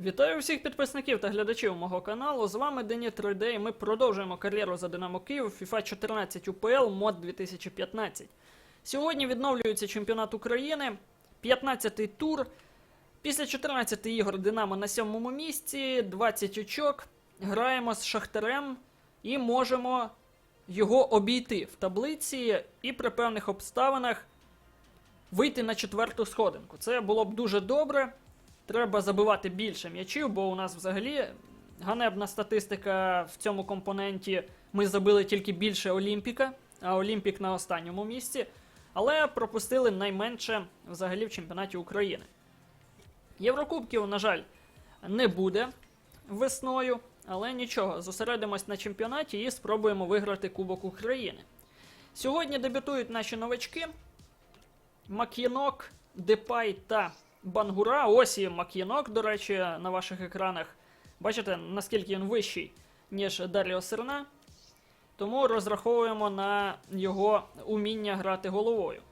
Вітаю всіх підписників та глядачів мого каналу. З вами Дені 3D і ми продовжуємо кар'єру за Динамо Київ FIFA 14 UPL мод 2015. Сьогодні відновлюється чемпіонат України, 15-й тур. Після 14 ігор Динамо на сьомому місці, 20 очок. Граємо з Шахтарем і можемо його обійти в таблиці і при певних обставинах вийти на четверту сходинку. Це було б дуже добре. Треба забивати більше м'ячів, бо у нас взагалі ганебна статистика в цьому компоненті. Ми забили тільки більше Олімпіка, а Олімпік на останньому місці. Але пропустили найменше взагалі в чемпіонаті України. Єврокубків, на жаль, не буде весною, але нічого, зосередимось на чемпіонаті і спробуємо виграти Кубок України. Сьогодні дебютують наші новачки. Мак'єнок, Депай та Бангура. Ось і Мак'єнок, до речі, на ваших екранах. Бачите, наскільки він вищий, ніж Даріо Серна. Тому розраховуємо на його уміння грати головою.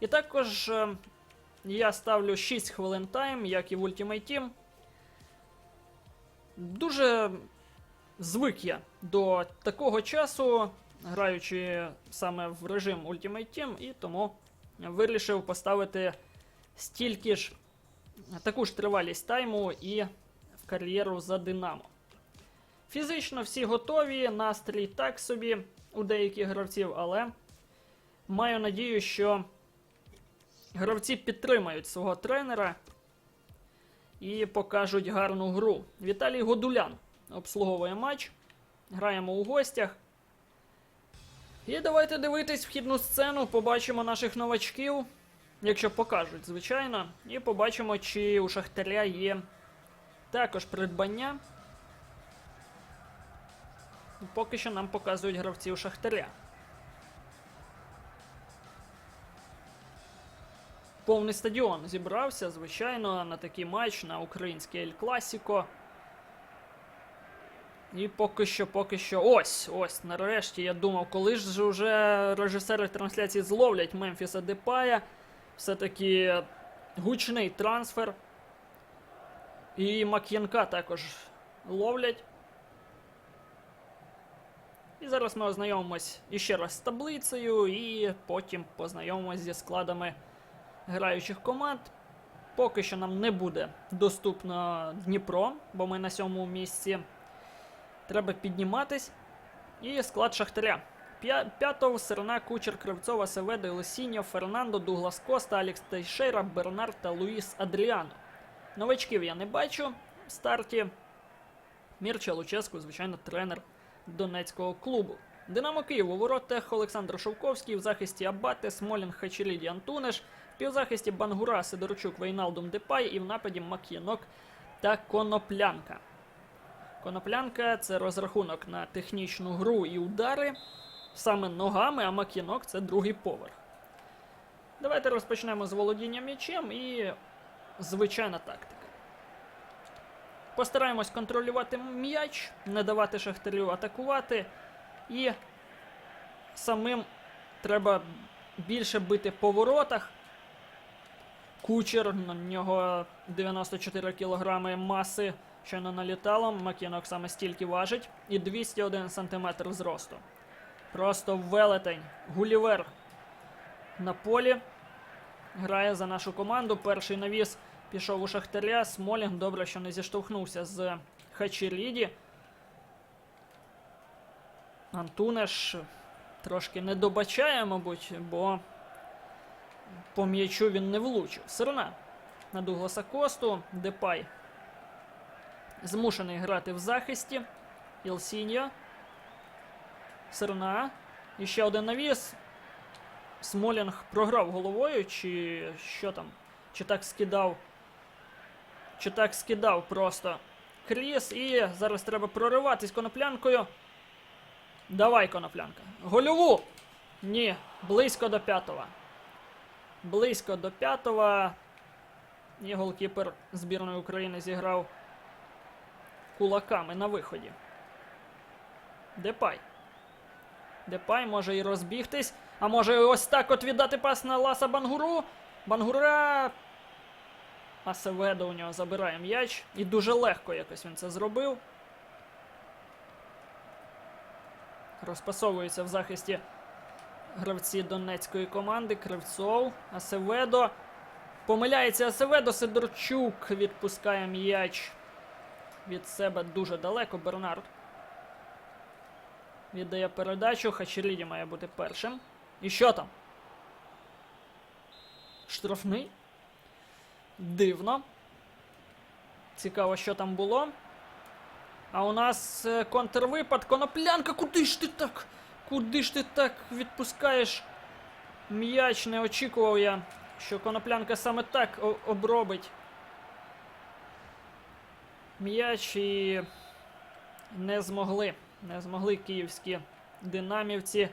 І також е, я ставлю 6 хвилин тайм, як і в Ultimate Team. Дуже звик я до такого часу, граючи саме в режим Ultimate Team, і тому вирішив поставити стільки ж таку ж тривалість тайму і в кар'єру за Динамо. Фізично всі готові, настрій так собі у деяких гравців, але маю надію, що гравці підтримають свого тренера і покажуть гарну гру. Віталій Годулян обслуговує матч. Граємо у гостях. І давайте дивитись вхідну сцену, побачимо наших новачків, якщо покажуть, звичайно. І побачимо, чи у Шахтаря є також придбання. Поки що нам показують гравців Шахтаря. Повний стадіон зібрався, звичайно, на такий матч на український Ель Класіко. І поки що, поки що. Ось, ось, нарешті я думав, коли ж вже режисери трансляції зловлять Мемфіса Депая. Все-таки гучний трансфер. І Мак'янка також ловлять. І зараз ми ознайомимось іще раз з таблицею, і потім познайомимось зі складами граючих команд. Поки що нам не буде доступно Дніпро, бо ми на сьомому місці. Треба підніматись. І склад Шахтаря. П'я- П'ятов, Серна, Кучер, Кривцова, Севедо, Лесіньо, Фернандо, Дуглас Коста, Алікс Тейшейра, Бернард та Луїс Адріано. Новачків я не бачу в старті. Мірча Луческу, звичайно, тренер Донецького клубу. Динамо Київ у воротах Олександр Шовковський, в захисті Абате, Смолін, Хачеліді, Антунеш, в півзахисті Бангура, Сидорчук, Вейналдум Депай і в нападі Мак'єнок та Коноплянка. Коноплянка це розрахунок на технічну гру і удари саме ногами, а Мак'єнок це другий поверх. Давайте розпочнемо з володіння м'ячем і звичайна тактика. Постараємось контролювати м'яч, не давати шахтарю атакувати. І самим треба більше бити по воротах. Кучер, на нього 94 кілограми маси, щойно налітало. Макінок саме стільки важить. І 201 сантиметр зросту. Просто велетень. Гулівер на полі. Грає за нашу команду. Перший навіс пішов у Шахтаря. Смолінг добре, що не зіштовхнувся з Хачеріді. Антунеш трошки не добачає, мабуть, бо по м'ячу він не влучив. Сирна на Дугласа Косту. Депай змушений грати в захисті. Ілсіньо. Сирна. І ще один навіс. Смолінг програв головою, чи що там? Чи так скидав? Чи так скидав просто Кріс. І зараз треба прориватись коноплянкою. Давай, коноплянка. Гольову! Ні, близько до п'ятого. Близько до п'ятого. І голкіпер збірної України зіграв кулаками на виході. Депай. Депай може і розбігтись. А може ось так от віддати пас на Ласа Бангуру. Бангура Асеведо у нього забирає м'яч. І дуже легко якось він це зробив. Розпасовується в захисті гравці донецької команди. Кривцов, Асеведо. Помиляється Асеведо, Сидорчук відпускає м'яч від себе дуже далеко. Бернард віддає передачу. Хачеріді має бути першим. І що там? Штрафний? Дивно. Цікаво, що там було. А у нас е, контрвипад. Коноплянка, куди ж ти так? Куди ж ти так відпускаєш м'яч? Не очікував я, що коноплянка саме так обробить. М'яч і не змогли. Не змогли київські динамівці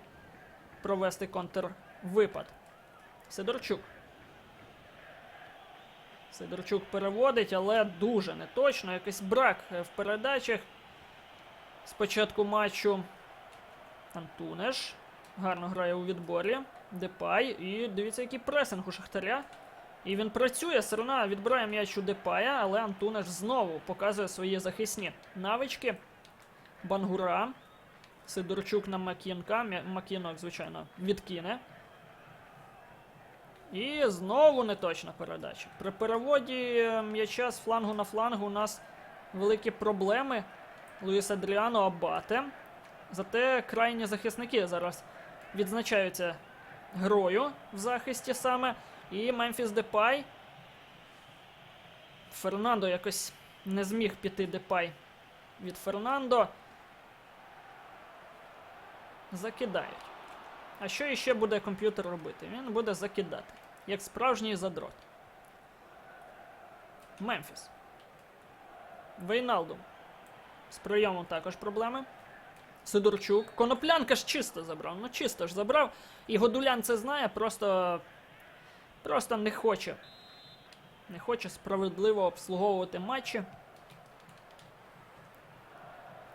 провести контрвипад. Сидорчук. Сидорчук переводить, але дуже неточно. Якийсь брак е, в передачах. Спочатку матчу Антунеш. Гарно грає у відборі. Депай. І дивіться, який пресинг у Шахтаря. І він працює, Серна відбирає м'яч у Депая, але Антунеш знову показує свої захисні навички. Бангура. Сидорчук на Макінка. Макінок, звичайно, відкине. І знову неточна передача. При переводі м'яча з флангу на флангу у нас великі проблеми. Луїс Адріано Абате. Зате крайні захисники зараз відзначаються грою в захисті саме. І Мемфіс Депай. Фернандо якось не зміг піти Депай від Фернандо. Закидають. А що іще буде комп'ютер робити? Він буде закидати, як справжній задрот. Мемфіс. Вейналдум. З прийомом також проблеми. Сидорчук. Коноплянка ж чисто забрав. Ну чисто ж забрав. І Годулян це знає, просто. Просто не хоче. Не хоче справедливо обслуговувати матчі.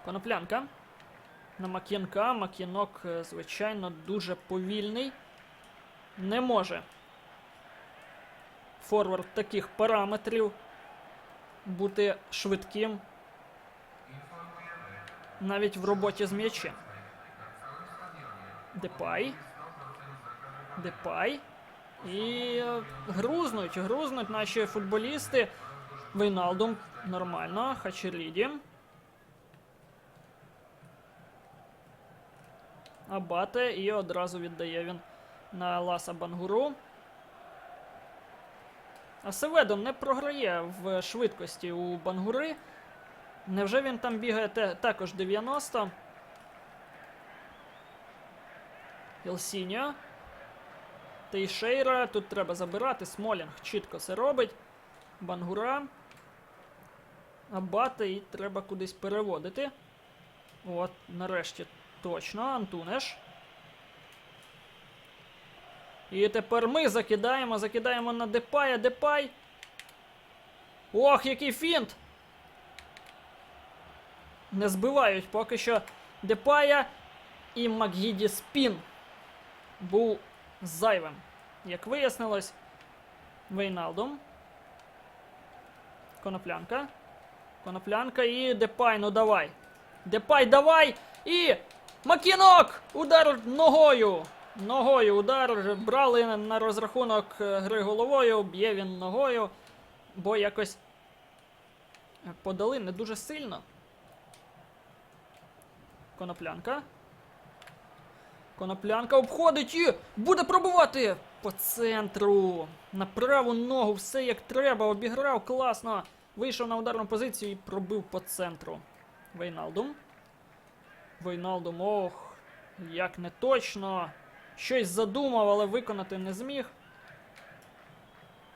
Коноплянка. На Мак'янка. Мак'янок, е, звичайно, дуже повільний. Не може. Форвард таких параметрів бути швидким. Навіть в роботі з м'ячем. Депай. Депай. І е, грузнуть, грузнуть наші футболісти. Вейналдум нормально. Хачеліді. Абате і одразу віддає він на Ласа Бангуру. А Севедо не програє в швидкості у Бангури. Невже він там бігає те- також 90? Елсіньо. Тейшейра. Тут треба забирати. Смолінг чітко це робить. Бангура. Абате і треба кудись переводити. От, нарешті точно. Антунеш. І тепер ми закидаємо, закидаємо на Депая. Депай. Ох, який фінт! Не збивають поки що Депая і Макгіді Спін був зайвим. Як вияснилось, Вейналдом. Коноплянка. Коноплянка і Депай, ну давай. Депай, давай! І Макінок! Удар ногою! Ногою удар. Брали на- розрахунок е, гри головою, б'є він ногою, бо якось е, подали не дуже сильно. Коноплянка. Коноплянка обходить і буде пробувати по центру. На праву ногу, все як треба. Обіграв класно. Вийшов на ударну позицію і пробив по центру. Вейналдум. Вейналдум, ох, як не точно. Щось задумав, але виконати не зміг.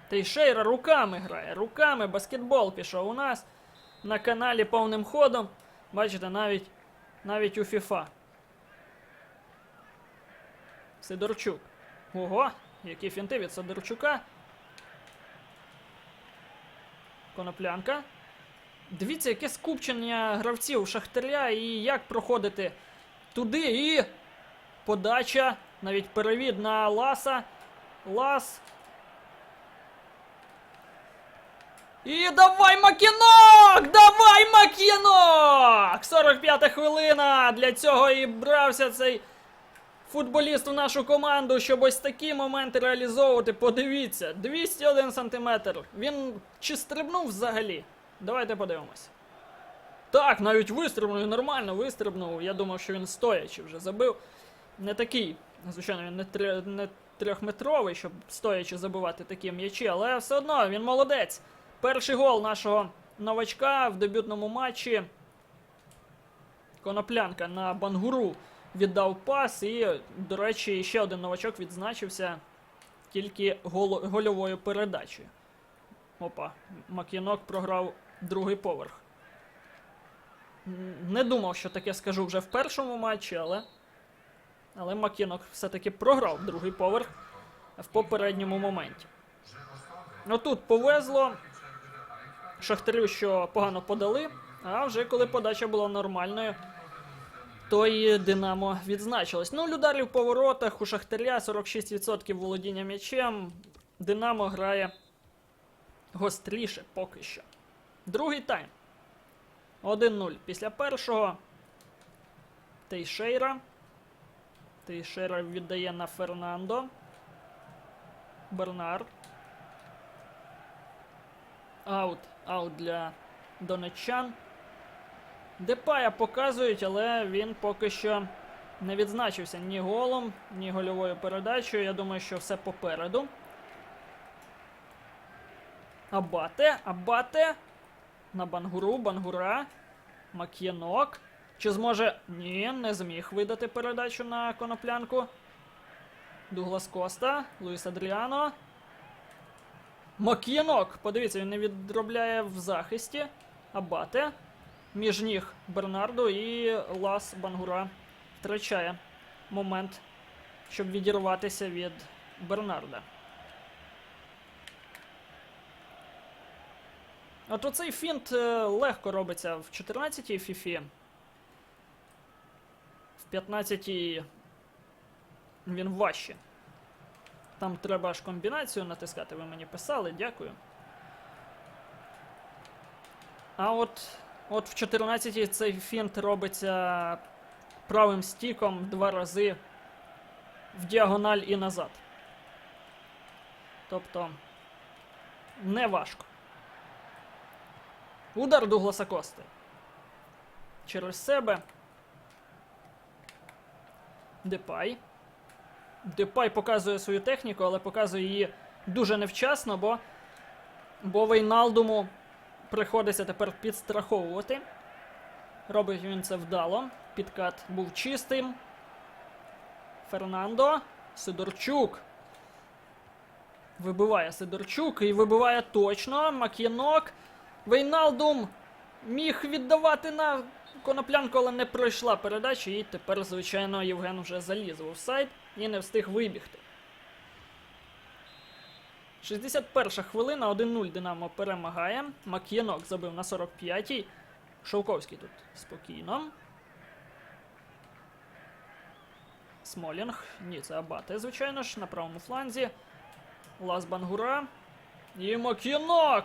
Тейшейра руками грає. Руками баскетбол пішов у нас на каналі повним ходом. Бачите, навіть, навіть у FIFA. Сидорчук. Ого, які фінти від Сидорчука. Коноплянка. Дивіться, яке скупчення гравців Шахтаря і як проходити туди і подача. Навіть перевід на Ласа. Лас. І давай Макінок! Давай Макінок! 45 хвилина! Для цього і брався цей футболіст в нашу команду, щоб ось такі моменти реалізовувати. Подивіться, 201 сантиметр. Він чи стрибнув взагалі? Давайте подивимось. Так, навіть вистрибнув, нормально вистрибнув. Я думав, що він стоячи вже забив. Не такий, звичайно, він не, тре- не трьохметровий, щоб стоячи забивати такі м'ячі, але все одно він молодець. Перший гол нашого новачка в дебютному матчі. Коноплянка на Бангуру віддав пас, і, до речі, ще один новачок відзначився тільки гол- гольовою передачею. Опа, Мак'янок програв другий поверх. Не думав, що таке скажу вже в першому матчі, але. Але Мак'янок все-таки програв другий поверх в попередньому моменті. Ну тут повезло. Шахтарю, що погано подали, а вже коли подача була нормальною, то і Динамо відзначилось. Ну, ударів по воротах у Шахтаря 46% володіння м'ячем. Динамо грає гостріше поки що. Другий тайм. 1-0 після першого. Тейшейра. Тейшейра віддає на Фернандо. Бернар. Аут. Аут для донеччан. Депая показують, але він поки що не відзначився ні голом, ні гольовою передачею. Я думаю, що все попереду. Абате, Абате. На Бангуру, Бангура. Мак'єнок. Чи зможе. Ні, не зміг видати передачу на коноплянку. Дуглас Коста, Луїс Адріано. Мак'єнок! Подивіться, він не відробляє в захисті. Абате. Між ніг Бернарду і Лас Бангура втрачає момент, щоб відірватися від Бернарда. От оцей фінт е, легко робиться в 14-й фіфі. В 15-й він важче. Там треба аж комбінацію натискати, ви мені писали, дякую. А от, от в 14-й цей фінт робиться правим стіком два рази в діагональ і назад. Тобто не важко. Удар Дугласа Кости. Через себе. Депай. Депай показує свою техніку, але показує її дуже невчасно, бо, бо Вейналдуму приходиться тепер підстраховувати. Робить він це вдало. Підкат був чистим. Фернандо. Сидорчук. Вибиває Сидорчук і вибиває точно. Мак'єнок. Вейналдум міг віддавати на коноплянку, але не пройшла передача. І тепер, звичайно, Євген вже заліз в офсайд і не встиг вибігти. 61 хвилина, 1-0 Динамо перемагає. Мак'єнок забив на 45-й. Шовковський тут спокійно. Смолінг. Ні, це Абате, звичайно ж, на правому фланзі. Лас Бангура. І Мак'єнок!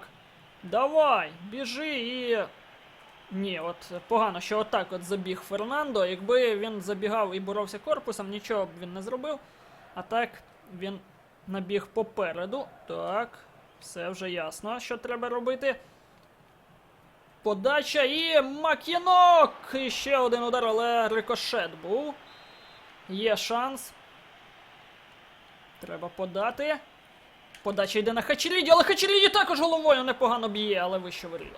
Давай, біжи і. Ні, от погано, що отак от забіг Фернандо. Якби він забігав і боровся корпусом, нічого б він не зробив. А так він набіг попереду. Так, все вже ясно, що треба робити. Подача і Мак'єнок! І ще один удар, але рикошет був. Є шанс. Треба подати. Подача йде на Хачеріді, але Хачеріді також головою непогано б'є, але вище воріт.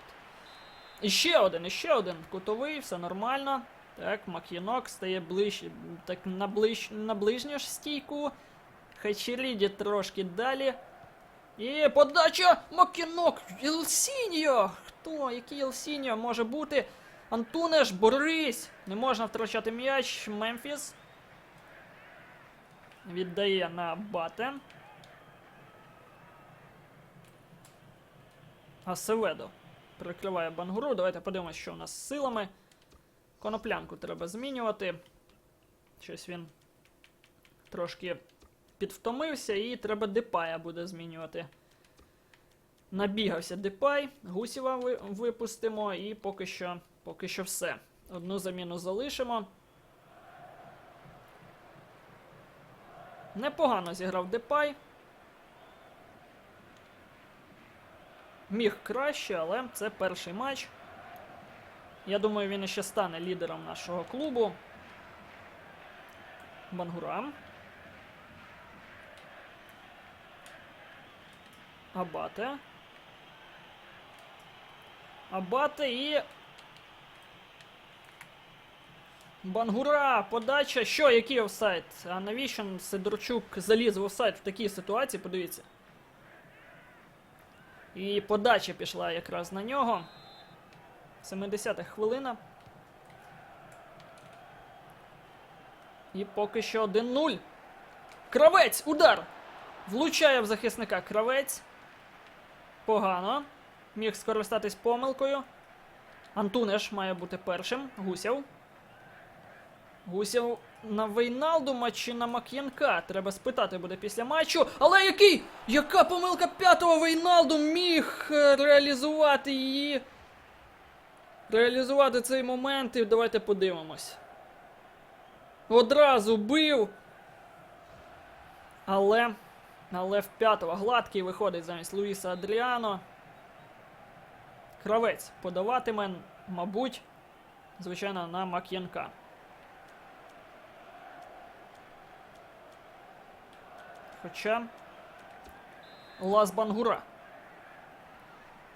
І ще один, і ще один. Кутовий, все нормально. Так, Мак'єнок стає ближче. Так на, ближ, на ближню ж стійку. Хачеріді трошки далі. І подача Мак'єнок! Елсіньо! Хто? Який Елсіньо може бути? Антунеш, борись! Не можна втрачати м'яч. Мемфіс. Віддає на Бате. Асеведо прикриває Бангуру. Давайте подивимося, що у нас з силами. Коноплянку треба змінювати. Щось він трошки підвтомився, і треба Депая буде змінювати Набігався Депай, Гусєва ви- випустимо і поки що, поки що все. Одну заміну залишимо. Непогано зіграв Депай. Міг краще, але це перший матч. Я думаю, він ще стане лідером нашого клубу. Бангура. Абате. Абате і. Бангура, подача. Що, який офсайд? А навіщо Сидорчук заліз в офсайд в такій ситуації? Подивіться. І подача пішла якраз на нього. 70-та хвилина. І поки що 1-0. Кравець! Удар! Влучає в захисника кравець. Погано. Міг скористатись помилкою. Антунеш має бути першим. Гусєв. Гусєв на Вейналдума чи на Мак'янка? Треба спитати буде після матчу. Але який? Яка помилка п'ятого Вейналду міг е, реалізувати її? Реалізувати цей момент і давайте подивимось. Одразу бив. Але. Але в п'ятого гладкий виходить замість Луїса Адріано. Кравець подаватиме, мабуть, звичайно, на Мак'янка. Хоча. Лас Бангура.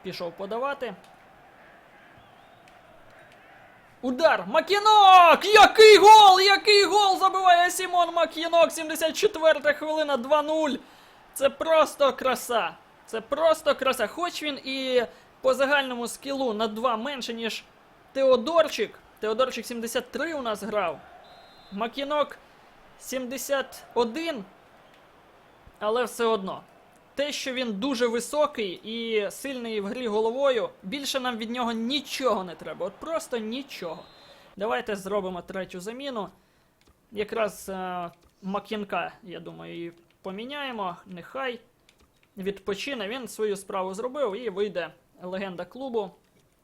Пішов подавати. Удар! Макінок! Який гол! Який гол забиває Сімон Макінок! 74 хвилина 2-0. Це просто краса. Це просто краса. Хоч він і по загальному скілу на 2 менше, ніж Теодорчик. Теодорчик 73 у нас грав. Макінок 71. Але все одно. Те, що він дуже високий і сильний в грі головою, більше нам від нього нічого не треба. От просто нічого. Давайте зробимо третю заміну. Якраз е, Мак'янка, я думаю, і поміняємо. Нехай відпочине. Він свою справу зробив і вийде легенда клубу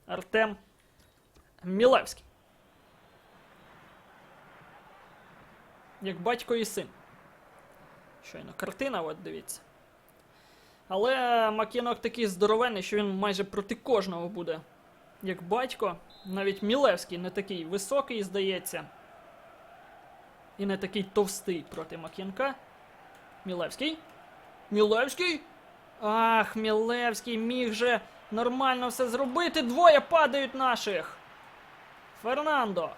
Артем Мілевський. Як батько і син. Щойно картина, от дивіться. Але Макінок такий здоровенний, що він майже проти кожного буде. Як батько. Навіть Мілевський не такий високий, здається. І не такий товстий проти Макінка. Мілевський. Мілевський? Ах, Мілевський міг же нормально все зробити. Двоє падають наших. Фернандо.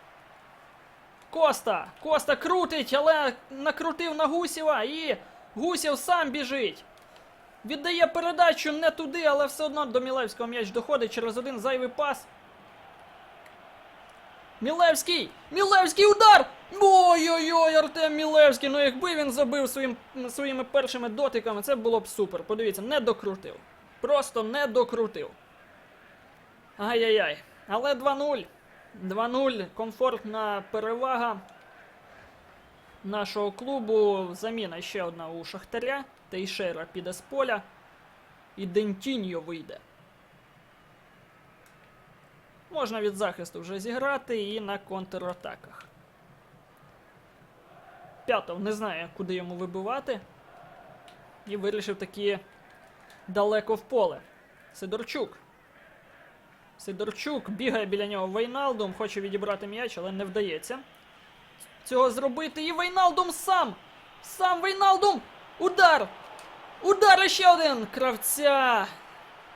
Коста! Коста крутить, але накрутив на Гусєва і Гусєв сам біжить. Віддає передачу не туди, але все одно до Мілевського м'яч доходить через один зайвий пас. Мілевський! Мілевський удар! Ой-ой-ой, Артем Мілевський! Ну якби він забив своїм, своїми першими дотиками, це було б супер. Подивіться, не докрутив. Просто не докрутив. Ай-яй-яй. Але 2-0. 2-0. Комфортна перевага нашого клубу. Заміна ще одна у Шахтаря. Тейшера піде з поля. І Дентіньо вийде. Можна від захисту вже зіграти і на контратаках. П'ятов не знає, куди йому вибивати. І вирішив таки далеко в поле. Сидорчук. Сидорчук бігає біля нього Вейналдум, хоче відібрати м'яч, але не вдається. Цього зробити. І Вейналдум сам! Сам Вейналдум! Удар! Удар ще один кравця!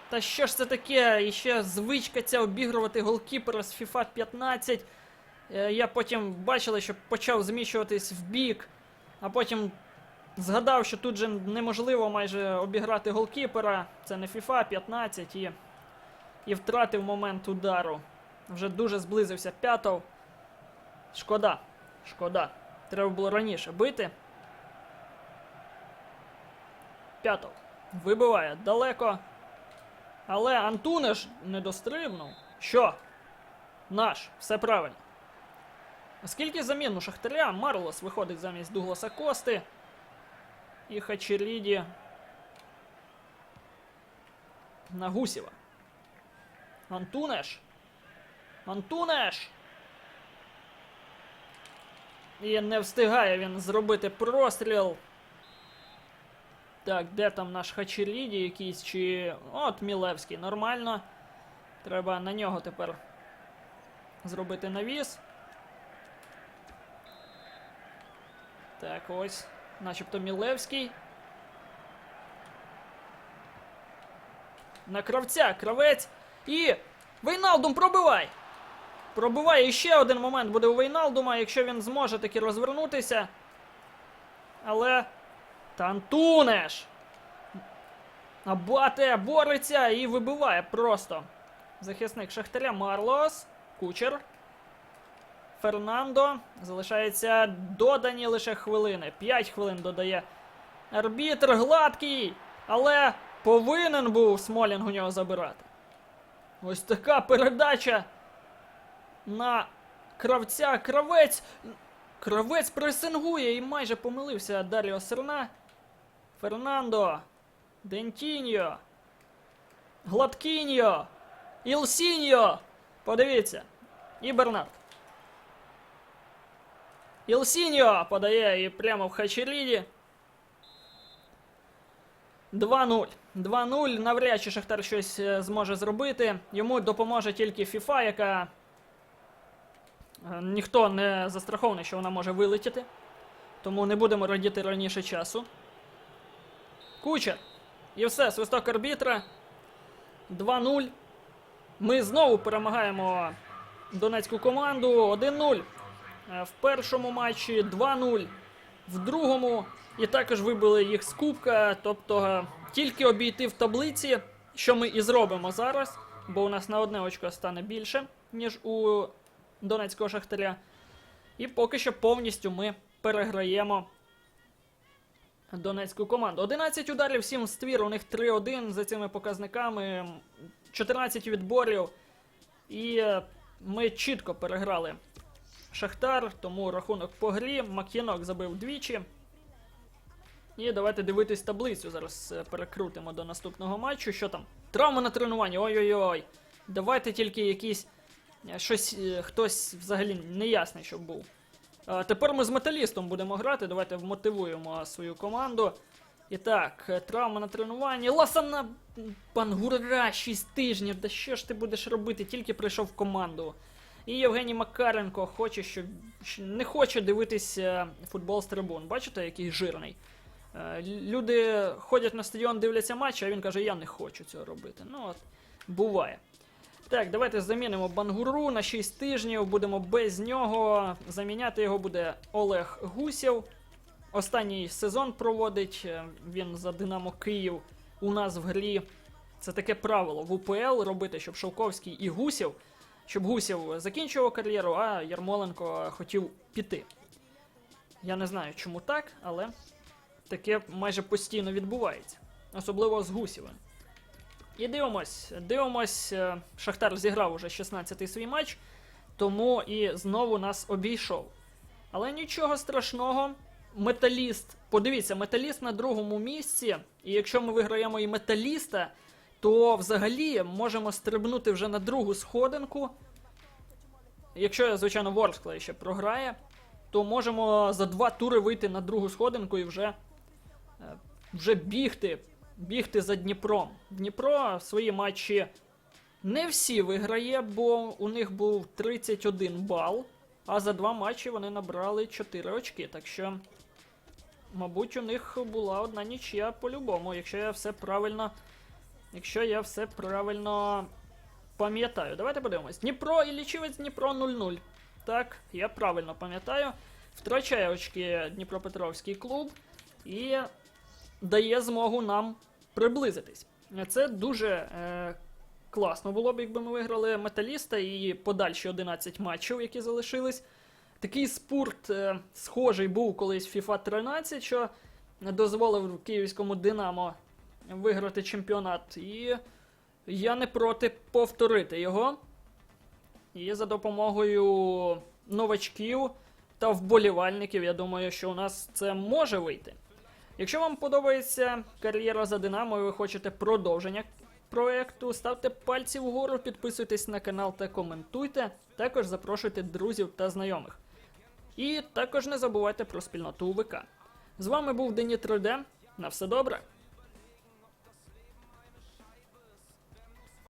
Та що ж це таке? І ще звичка ця обігрувати голкіпера з FIFA 15. Е, Я потім бачили, що почав зміщуватись в бік, а потім згадав, що тут же неможливо майже обіграти голкіпера. Це не FIFA 15 і, і втратив момент удару. Вже дуже зблизився п'ятов. Шкода. Шкода. Треба було раніше бити. П'ятов. Вибиває далеко. Але Антунеш не дострибнув. Що? Наш, все правильно. Оскільки замін у Шахтаря, Марлос виходить замість Дугласа Кости. І Хачеріді на Гусєва. Антунеш. Антунеш. І не встигає він зробити простріл. Так, де там наш Хачеріді якийсь чи. От Мілевський, нормально. Треба на нього тепер зробити навіс. Так, ось. Начебто Мілевський. На кравця, кравець. І. Вейналдум пробивай! Пробиває ще один момент буде у Вейналдума, якщо він зможе таки розвернутися. Але. Тантунеш! Абате бореться і вибиває просто. Захисник Шахтаря Марлос. Кучер. Фернандо. Залишається додані лише хвилини. 5 хвилин додає. Арбітр гладкий. Але повинен був Смолінг у нього забирати. Ось така передача на кравця. Кравець. Кравець пресингує і майже помилився Даріо Серна. Фернандо. Дентіньо. Гладкіньо. Ілсіньо. Подивіться. І Бернард. Ілсіньо подає і прямо в Хачеріді. 2-0. 2-0. Навряд чи Шахтар щось е, зможе зробити. Йому допоможе тільки FIFA, яка. е, Ніхто не застрахований, що вона може вилетіти. Тому не будемо радіти раніше часу. Кучер. І все, свисток арбітра. 2-0. Ми знову перемагаємо донецьку команду 1-0. Е, В першому матчі 2-0. В другому. І також вибили їх з кубка. Тобто тільки обійти в таблиці, що ми і зробимо зараз, бо у нас на одне очко стане більше, ніж у донецького шахтаря. І поки що повністю ми переграємо донецьку команду. 11 ударів, 7 ствір, у них 3-1 за цими показниками, 14 відборів. І е, ми чітко переграли Шахтар, тому рахунок по грі. Мак'янок забив двічі. І давайте дивитись таблицю. Зараз е, перекрутимо до наступного матчу. Що там? Травма на тренуванні. Ой-ой-ой. Давайте тільки якийсь. е, Щось е, хтось взагалі неясний, щоб був. Тепер ми з металістом будемо грати. Давайте вмотивуємо свою команду. І так, травма на тренуванні. Ласана Пангура 6 тижнів. Да що ж ти будеш робити? Тільки прийшов в команду. І Євгеній Макаренко хоче, щоб не хоче дивитись е, футбол з трибун. Бачите, який жирний. Е, Люди ходять на стадіон, дивляться матч, а він каже, я не хочу цього робити. Ну от, буває. Так, давайте замінимо Бангуру на 6 тижнів, будемо без нього. Заміняти його буде Олег Гусєв. Останній сезон проводить е, він за Динамо Київ у нас в грі. Це таке правило в УПЛ робити, щоб Шовковський і Гусєв, щоб Гусєв закінчував кар'єру, а Ярмоленко хотів піти. Я не знаю, чому так, але таке майже постійно відбувається. Особливо з Гусєвим. І дивимось, дивимось, е, Шахтар зіграв уже 16-й свій матч, тому і знову нас обійшов. Але нічого страшного. Металіст, подивіться, металіст на другому місці. І якщо ми виграємо і металіста, то взагалі можемо стрибнути вже на другу сходинку. Якщо, звичайно, Ворсклей ще програє, то можемо за два тури вийти на другу сходинку і вже, вже бігти, бігти за Дніпром. Дніпро свої матчі не всі виграє, бо у них був 31 бал, а за два матчі вони набрали 4 очки. Так що, мабуть, у них була одна нічия по-любому, якщо я все правильно. Якщо я все правильно пам'ятаю. Давайте подивимось. Дніпро і лічівець Дніпро 0-0. Так, я правильно пам'ятаю. Втрачає очки Дніпропетровський клуб і дає змогу нам приблизитись. Це дуже е, класно було б, якби ми виграли металіста і подальші 11 матчів, які залишились. Такий спорт е, схожий був колись FIFA 13, що дозволив київському Динамо виграти чемпіонат. І я не проти повторити його. І за допомогою новачків та вболівальників, я думаю, що у нас це може вийти. Якщо вам подобається кар'єра за Динамо і ви хочете продовження проекту, ставте пальці вгору, підписуйтесь на канал та коментуйте. Також запрошуйте друзів та знайомих. І також не забувайте про спільноту УВК. З вами був Дені 3D. На все добре!